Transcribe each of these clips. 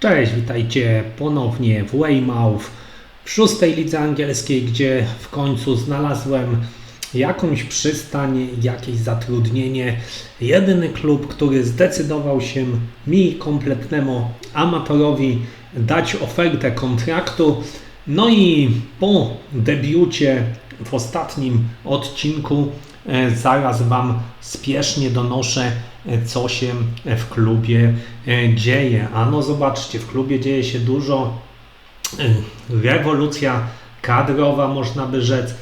Cześć, witajcie ponownie w Weymouth, w szóstej lidze angielskiej, gdzie w końcu znalazłem jakąś przystań, jakieś zatrudnienie. Jedyny klub, który zdecydował się mi, kompletnemu amatorowi, dać ofertę kontraktu. No i po debiucie w ostatnim odcinku e, zaraz Wam spiesznie donoszę, co się w klubie e, dzieje. Ano zobaczcie, w klubie dzieje się dużo. Rewolucja kadrowa, można by rzec.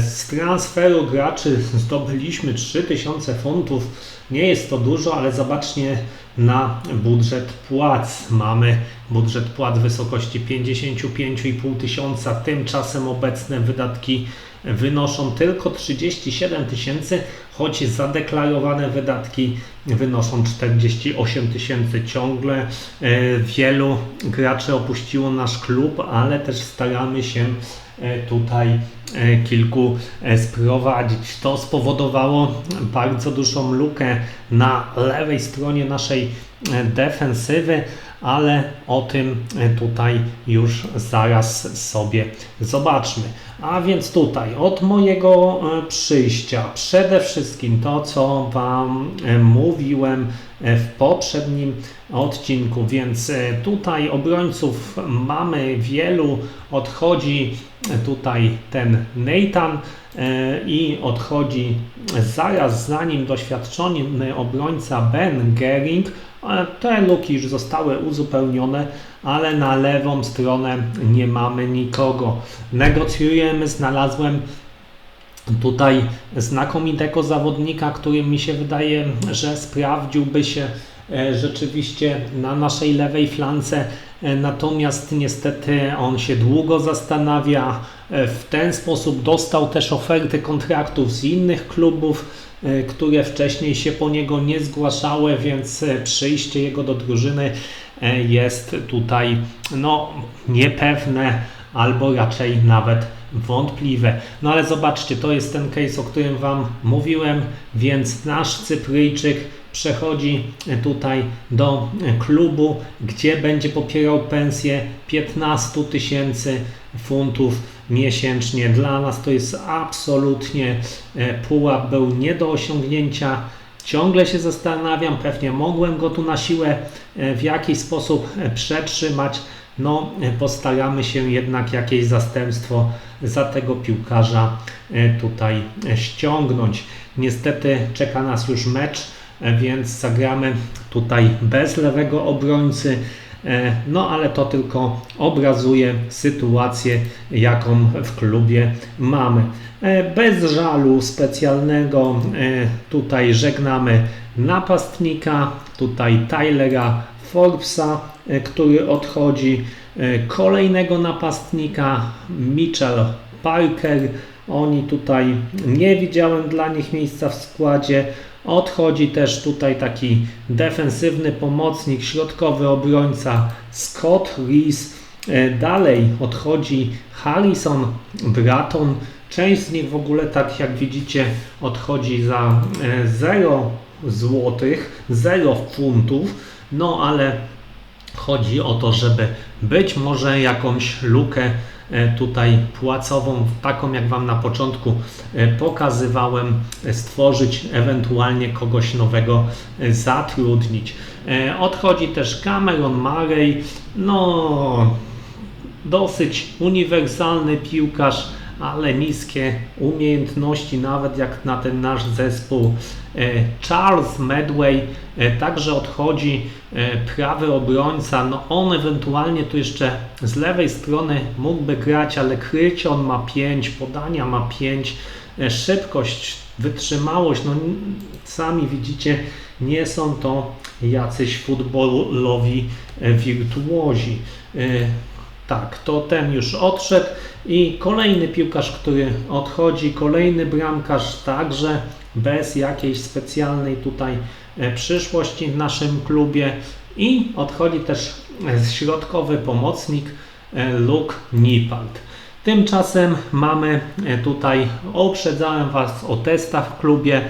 Z transferu graczy zdobyliśmy 3000 funtów. Nie jest to dużo, ale zobaczcie na budżet płac. Mamy budżet płac w wysokości 55,5 tysiąca. Tymczasem obecne wydatki wynoszą tylko 37 tysięcy, choć zadeklarowane wydatki wynoszą 48 tysięcy. Ciągle e, wielu graczy opuściło nasz klub, ale też staramy się e, tutaj e, kilku sprowadzić. To spowodowało bardzo dużą lukę na lewej stronie naszej defensywy, ale o tym tutaj już zaraz sobie zobaczmy. A więc tutaj od mojego e, przyjścia przede wszystkim to, co Wam e, mówiłem e, w poprzednim odcinku, więc tutaj obrońców mamy wielu, odchodzi tutaj ten Nathan i odchodzi zaraz za nim doświadczony obrońca Ben Gering. Te luki już zostały uzupełnione, ale na lewą stronę nie mamy nikogo. Negocjujemy, znalazłem tutaj znakomitego zawodnika, który mi się wydaje, że sprawdziłby się e, rzeczywiście na naszej lewej flance. E, natomiast niestety on się długo zastanawia. E, w ten sposób dostał też oferty kontraktów z innych klubów, które wcześniej się po niego nie zgłaszały, więc przyjście jego do drużyny jest tutaj no, niepewne albo raczej nawet wątpliwe. No ale zobaczcie, to jest ten case, o którym Wam mówiłem, więc nasz Cypryjczyk przechodzi tutaj do klubu, gdzie będzie popierał pensję 15 tysięcy funtów miesięcznie. Dla nas to jest absolutnie e, pułap, był nie do osiągnięcia. Ciągle się zastanawiam, pewnie mogłem go tu na siłę e, w jakiś sposób e, przetrzymać, no postaramy się jednak jakieś zastępstwo za tego piłkarza tutaj ściągnąć. Niestety czeka nas już mecz, więc zagramy tutaj bez lewego obrońcy. E, no ale to tylko obrazuje sytuację, jaką w klubie mamy. Bez żalu specjalnego tutaj żegnamy napastnika, tutaj Tylera Forbesa, e, który odchodzi, e, kolejnego napastnika Mitchell Parker. Oni tutaj nie widziałem dla nich miejsca w składzie. Odchodzi też tutaj taki defensywny pomocnik, środkowy obrońca Scott Rees. E, dalej odchodzi Harrison Bratton. Część z nich w ogóle, tak jak widzicie, odchodzi za 0 złotych, 0 funtów. No ale chodzi o to, żeby być może jakąś lukę e, tutaj płacową, taką jak Wam na początku e, pokazywałem, stworzyć, ewentualnie kogoś nowego e, zatrudnić. Odchodzi też Cameron Murray, no dosyć uniwersalny piłkarz, ale niskie umiejętności, nawet jak na ten nasz zespół. E, Charles Medway e, także odchodzi, e, prawy obrońca, no on ewentualnie tu jeszcze z lewej strony mógłby grać, ale krycie on ma 5, podania ma 5, szybkość, wytrzymałość, no sami widzicie, nie są to jacyś futbolowi wirtuozi. Tak, to ten już odszedł i kolejny piłkarz, który odchodzi, kolejny bramkarz także bez jakiejś specjalnej tutaj e, przyszłości w naszym klubie i odchodzi też środkowy pomocnik e, Luke Nipalt. Tymczasem mamy e, tutaj, uprzedzałem Was o testach w klubie.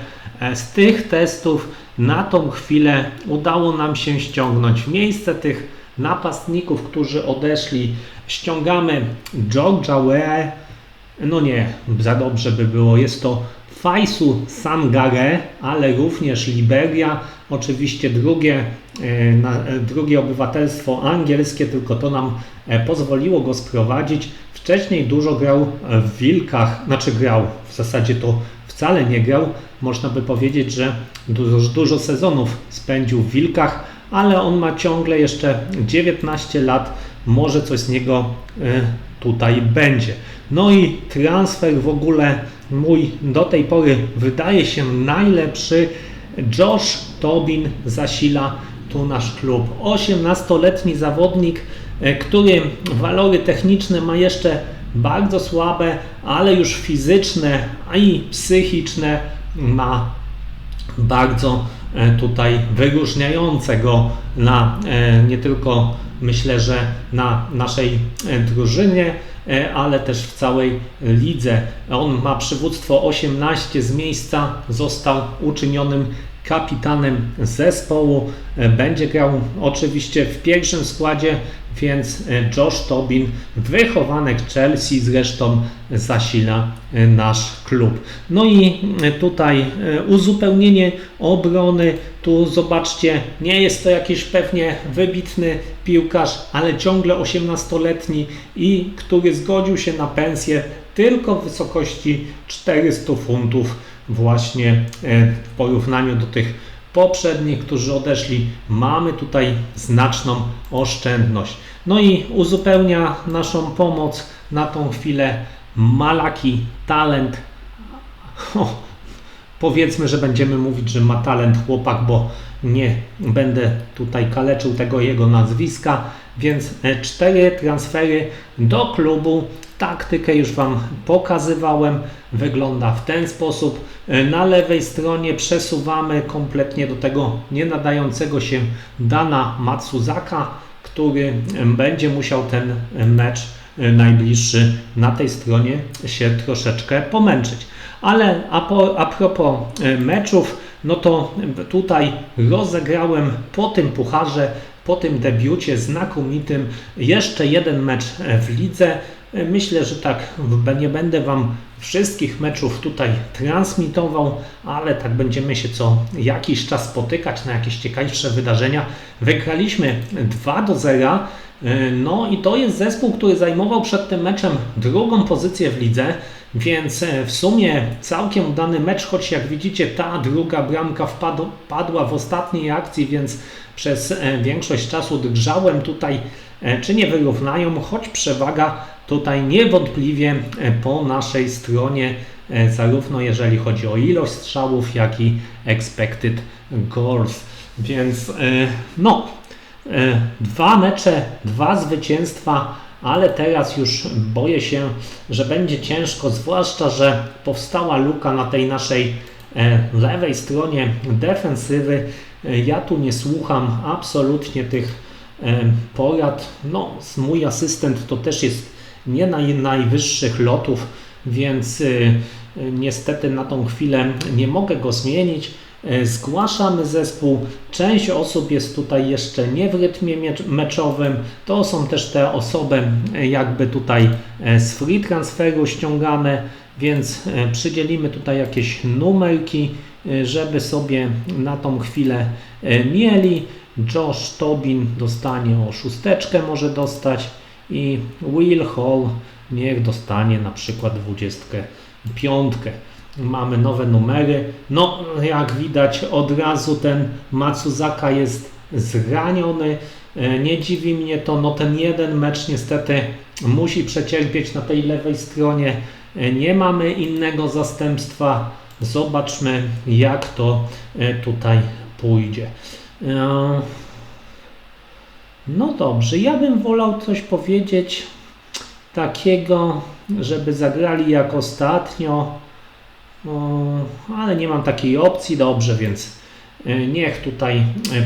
Z tych testów na tą chwilę udało nam się ściągnąć w miejsce tych napastników, którzy odeszli. Ściągamy George'a Ware, no nie, za dobrze by było. Jest to Faisu Sangare, ale również Liberia. Oczywiście drugie, e, drugie obywatelstwo angielskie, tylko to nam e, pozwoliło go sprowadzić. Wcześniej dużo grał w Wilkach, znaczy grał, w zasadzie to wcale nie grał. Można by powiedzieć, że dużo, dużo sezonów spędził w Wilkach, ale on ma ciągle jeszcze 19 lat. Może coś z niego e, tutaj będzie. No i transfer w ogóle mój do tej pory wydaje się najlepszy. Josh Tobin zasila tu nasz klub. 18-letni zawodnik, e, który walory techniczne ma jeszcze bardzo słabe, ale już fizyczne, i psychiczne ma bardzo tutaj wyróżniające go na e, nie tylko myślę, że na naszej drużynie, E, ale też w całej lidze. On ma przywództwo 18 z miejsca, został uczynionym kapitanem zespołu. E, będzie grał oczywiście w pierwszym składzie, więc e, Josh Tobin, wychowanek Chelsea, zresztą zasila nasz klub. No i tutaj uzupełnienie obrony. Tu zobaczcie, nie jest to jakiś pewnie wybitny piłkarz, ale ciągle 18-letni i który zgodził się na pensję tylko w wysokości 400 funtów właśnie e, w porównaniu do tych poprzednich, którzy odeszli. Mamy tutaj znaczną oszczędność. No i uzupełnia naszą pomoc na tą chwilę Malaki Talent. O, powiedzmy, że będziemy mówić, że ma talent chłopak, bo nie będę tutaj kaleczył tego jego nazwiska, więc e, cztery transfery do klubu. Taktykę już Wam pokazywałem. Wygląda w ten sposób. E, na lewej stronie przesuwamy kompletnie do tego nie nadającego się Dana Matsuzaka, który będzie musiał ten mecz e, najbliższy na tej stronie się troszeczkę pomęczyć. Ale a, po, a propos meczów, no to tutaj rozegrałem po tym pucharze, po tym debiucie znakomitym jeszcze jeden mecz w lidze. Myślę, że tak nie będę Wam wszystkich meczów tutaj transmitował, ale tak będziemy się co jakiś czas spotykać na jakieś ciekawsze wydarzenia. Wygraliśmy 2 do 0. No i to jest zespół, który zajmował przed tym meczem drugą pozycję w lidze. Więc e, w sumie całkiem udany mecz, choć jak widzicie ta druga bramka wpadła w ostatniej akcji, więc przez e, większość czasu drżałem tutaj, e, czy nie wyrównają, choć przewaga tutaj niewątpliwie po naszej stronie, zarówno jeżeli chodzi o ilość strzałów, jak i expected goals. Więc no, dwa mecze, dwa zwycięstwa ale teraz już boję się, że będzie ciężko, zwłaszcza, że powstała luka na tej naszej e, lewej stronie defensywy. E, ja tu nie słucham absolutnie tych e, porad. No, mój asystent to też jest nie na najwyższych lotów, więc niestety na tą chwilę nie mogę go zmienić. E, zgłaszamy zespół. Część osób jest tutaj jeszcze nie w rytmie meczowym. To są też te osoby e, jakby tutaj e, z free transferu ściągane, więc przydzielimy tutaj jakieś numerki, żeby sobie na tą chwilę mieli. Josh Tobin dostanie o szósteczkę może dostać i Will Hall niech dostanie na przykład 25 mamy nowe numery. No, jak widać, od razu ten Matsuzaka jest zraniony. E, nie dziwi mnie to, no ten jeden mecz niestety musi przecierpieć na tej lewej stronie. E, nie mamy innego zastępstwa. Zobaczmy, jak to e, tutaj pójdzie. No dobrze, ja bym wolał coś powiedzieć takiego, żeby zagrali jak ostatnio ale nie mam takiej opcji, dobrze, więc e, niech tutaj e,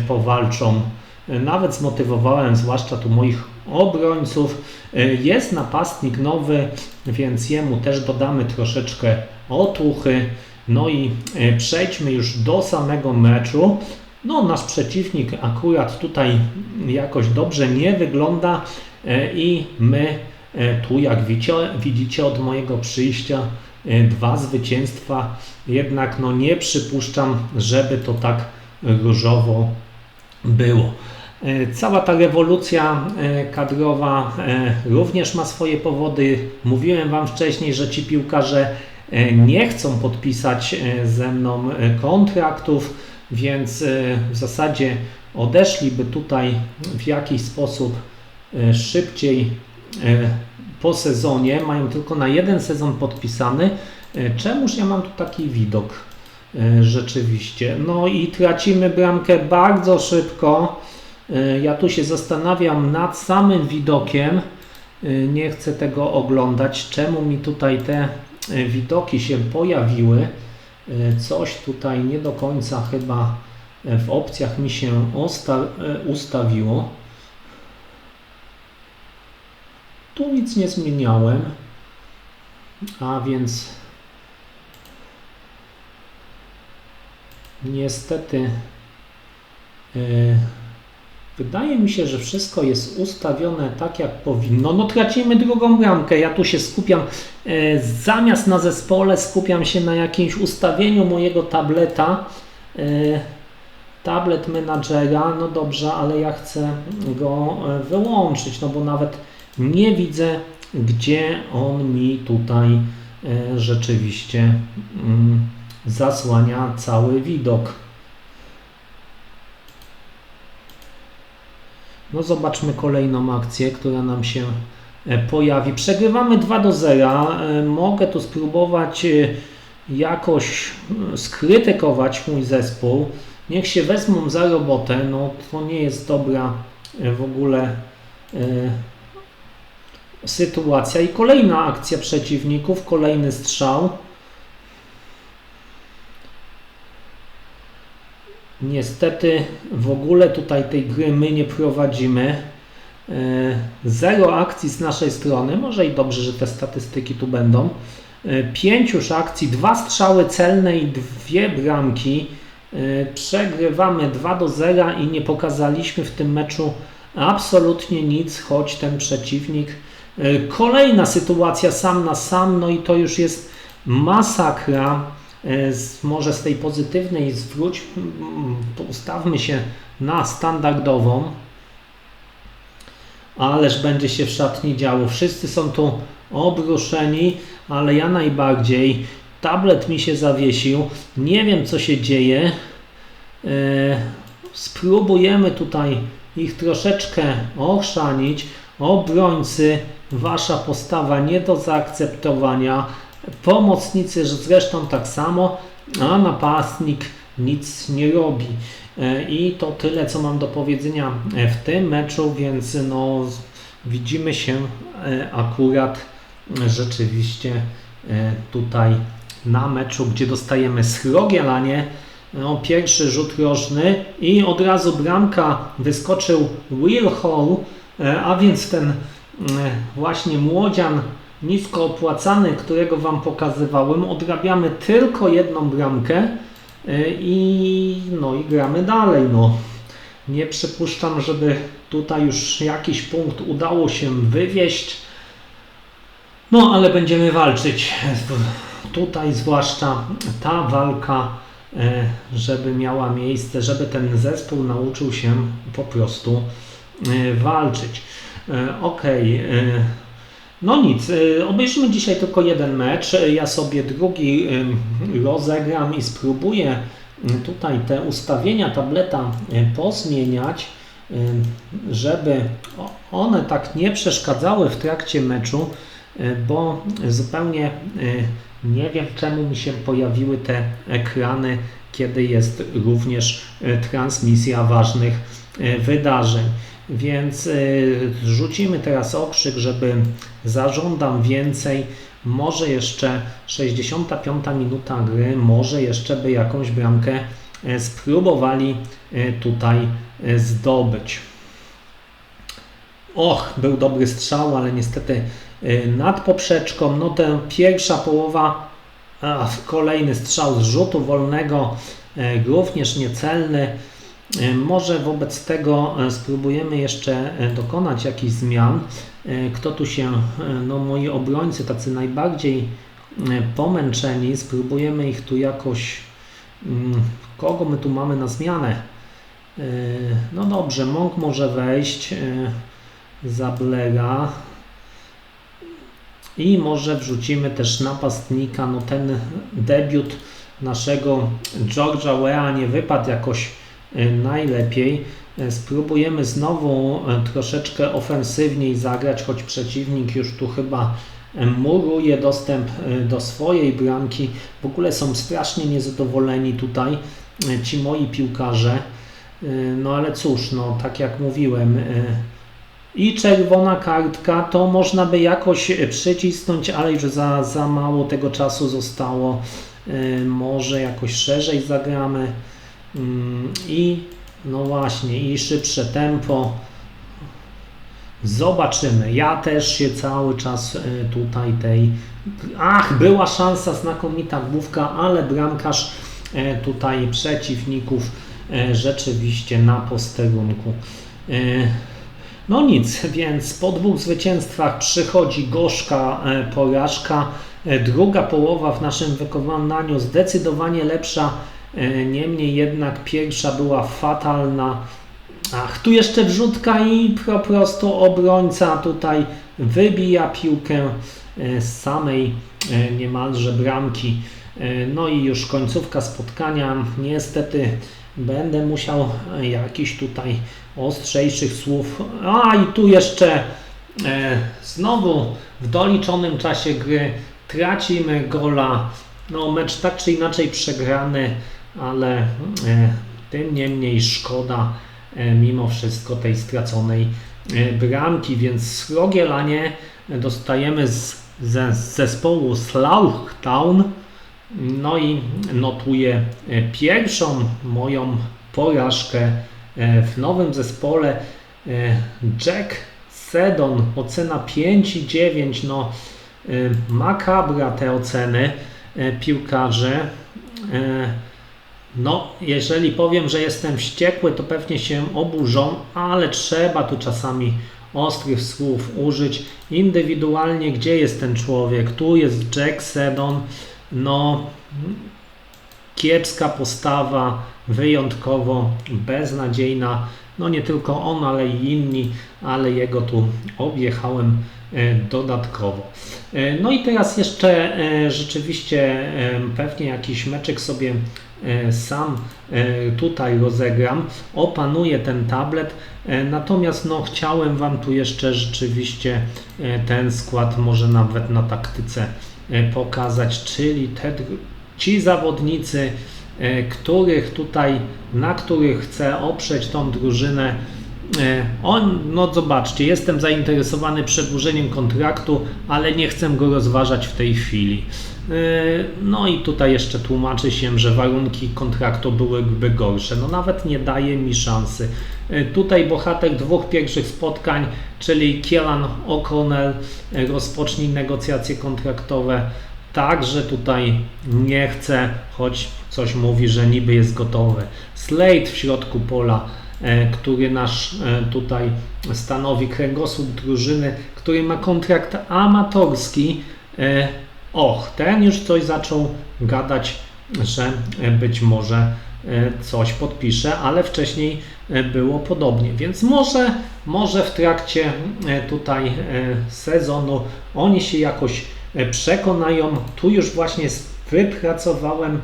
powalczą. E, nawet zmotywowałem, zwłaszcza tu moich obrońców. Jest napastnik nowy, więc jemu też dodamy troszeczkę otuchy. No i przejdźmy już do samego meczu. No, nasz przeciwnik akurat tutaj jakoś dobrze nie wygląda e, i my e, tu, jak widzicie, widzicie od mojego przyjścia, e, dwa zwycięstwa. Jednak no, nie przypuszczam, żeby to tak różowo było. Cała ta rewolucja kadrowa również ma swoje powody. Mówiłem Wam wcześniej, że ci piłkarze nie chcą podpisać ze mną kontraktów więc e, w zasadzie odeszliby tutaj w jakiś sposób e, szybciej e, po sezonie, mają tylko na jeden sezon podpisany. Czemuż ja mam tu taki widok rzeczywiście? No i tracimy bramkę bardzo szybko. Ja tu się zastanawiam nad samym widokiem. Nie chcę tego oglądać. Czemu mi tutaj te widoki się pojawiły? E, coś tutaj nie do końca chyba e, w opcjach mi się e, ustawiło. Tu nic nie zmieniałem, a więc niestety Wydaje mi się, że wszystko jest ustawione tak, jak powinno. No tracimy drugą bramkę. Ja tu się skupiam, e, zamiast na zespole, skupiam się na jakimś ustawieniu mojego tableta. E, tablet menadżera, no dobrze, ale ja chcę go e, wyłączyć, no bo nawet nie widzę, gdzie on mi tutaj rzeczywiście mm, zasłania cały widok. No zobaczmy kolejną akcję, która nam się e, pojawi. Przegrywamy 2 do 0. E, mogę tu spróbować e, jakoś skrytykować mój zespół. Niech się wezmą za robotę. No to nie jest dobra w ogóle sytuacja. I kolejna akcja przeciwników, kolejny strzał. Niestety w ogóle tutaj tej gry my nie prowadzimy. E, zero akcji z naszej strony, może i dobrze, że te statystyki tu będą. E, pięć już akcji, dwa strzały celne i dwie bramki. E, przegrywamy 2 do 0 i nie pokazaliśmy w tym meczu absolutnie nic, choć ten przeciwnik. Kolejna sytuacja sam na sam, no i to już jest masakra. E, z, może z tej pozytywnej zwróć, ustawmy się na standardową, ależ będzie się w szatni działo. Wszyscy są tu obruszeni, ale ja najbardziej. Tablet mi się zawiesił, nie wiem co się dzieje. E, spróbujemy tutaj ich troszeczkę ochrzanić. Obrońcy, wasza postawa nie do zaakceptowania pomocnicy zresztą tak samo, a napastnik nic nie robi. E, I to tyle, co mam do powiedzenia e, w tym meczu, więc no, widzimy się e, akurat rzeczywiście tutaj na meczu, gdzie dostajemy Schrogielanie. No, pierwszy rzut rożny i od razu bramka wyskoczył Will Hall, a więc ten właśnie młodzian nisko opłacany, którego Wam pokazywałem, odrabiamy tylko jedną bramkę y, i, no, i gramy dalej. No. Nie przypuszczam, żeby tutaj już jakiś punkt udało się wywieźć. No, ale będziemy walczyć. Tutaj zwłaszcza ta walka, y, żeby miała miejsce, żeby ten zespół nauczył się po prostu y, walczyć. Okej. Okay. No nic, y, obejrzymy dzisiaj tylko jeden mecz. Ja sobie drugi rozegram i spróbuję y, tutaj te ustawienia tableta y, pozmieniać, żeby one tak nie przeszkadzały w trakcie meczu, bo zupełnie nie wiem czemu mi się pojawiły te ekrany, kiedy jest również transmisja ważnych wydarzeń. Więc y, rzucimy teraz okrzyk, żeby zażądam więcej. Może jeszcze 65 minuta gry, może jeszcze by jakąś bramkę e, spróbowali e, tutaj e, zdobyć. Och, był dobry strzał, ale niestety nad poprzeczką. No tę pierwsza połowa, a, kolejny strzał z rzutu wolnego, również niecelny. E, Może wobec tego e, spróbujemy jeszcze e, dokonać jakichś zmian. Kto tu się, no moi obrońcy, tacy najbardziej pomęczeni, spróbujemy ich tu jakoś. mm, Kogo my tu mamy na zmianę? No dobrze, Monk może wejść. Zablera. I może wrzucimy też napastnika. No ten debiut naszego George'a Wea nie wypadł jakoś najlepiej. E, Spróbujemy znowu e, troszeczkę ofensywniej zagrać, choć przeciwnik już tu chyba muruje dostęp do swojej bramki. W ogóle są strasznie niezadowoleni tutaj ci moi piłkarze. No ale cóż, no tak jak mówiłem, i czerwona kartka, to można by jakoś przycisnąć, ale już za, za mało tego czasu zostało. Może jakoś szerzej zagramy. Mm, I no właśnie, i szybsze tempo. Zobaczymy. Ja też się cały czas e, tutaj tej. Ach, była szansa, znakomita główka, ale bramkarz e, tutaj przeciwników e, rzeczywiście na posterunku. No nic, więc po dwóch zwycięstwach przychodzi gorzka porażka. Druga połowa w naszym wykonaniu zdecydowanie lepsza, niemniej jednak pierwsza była fatalna. Ach, tu jeszcze wrzutka i po prostu obrońca tutaj wybija piłkę e, z samej e, niemalże bramki. E, No i już końcówka spotkania. Niestety będę musiał e, jakiś tutaj ostrzejszych słów. A i tu jeszcze e, znowu w doliczonym czasie gry tracimy gola. No mecz tak czy inaczej przegrany, ale e, tym niemniej szkoda e, mimo wszystko tej straconej e, bramki, więc Srogielanie dostajemy z, z zespołu Town. No i notuję pierwszą moją porażkę w nowym zespole. Jack Sedon, ocena 5,9. No, makabra te oceny e, piłkarzy. E, No, jeżeli powiem, że jestem wściekły, to pewnie się oburzą, ale trzeba tu czasami ostrych słów użyć. Indywidualnie, gdzie jest ten człowiek? Tu jest Jack Sedon. No, kiepska postawa, wyjątkowo beznadziejna. No nie tylko on, ale i inni, ale jego tu objechałem e, dodatkowo. E, No i teraz jeszcze e, rzeczywiście pewnie jakiś meczek sobie sam e, tutaj rozegram, opanuję ten tablet, e, natomiast no chciałem Wam tu jeszcze rzeczywiście e, ten skład może nawet na taktyce e, pokazać, czyli te, ci zawodnicy, e, których tutaj, na których chcę oprzeć tą drużynę. E, On, no zobaczcie, jestem zainteresowany przedłużeniem kontraktu, ale nie chcę go rozważać w tej chwili. E, No i tutaj jeszcze tłumaczy się, że warunki kontraktu byłyby gorsze. No nawet nie daje mi szansy. E, Tutaj bohater dwóch pierwszych spotkań, czyli Kielan O'Connell, e, rozpocznij negocjacje kontraktowe. Także tutaj nie chce, choć coś mówi, że niby jest gotowy. Slade w środku pola, który nasz tutaj stanowi kręgosłup drużyny, który ma kontrakt amatorski. Och, ten już coś zaczął gadać, że być może e, coś podpisze, ale wcześniej e, było podobnie. Więc może, może w trakcie e, tutaj sezonu oni się jakoś przekonają. Tu już właśnie wypracowałem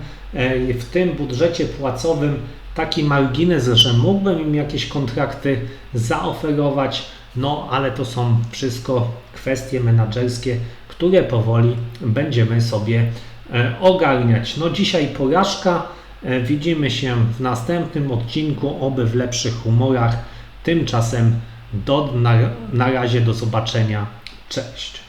w tym budżecie płacowym taki margines, że mógłbym im jakieś kontrakty zaoferować, no ale to są wszystko kwestie menedżerskie, które powoli będziemy sobie e, ogarniać. No dzisiaj porażka, e, widzimy się w następnym odcinku, oby w lepszych humorach. Tymczasem do, na, na razie do zobaczenia. Cześć.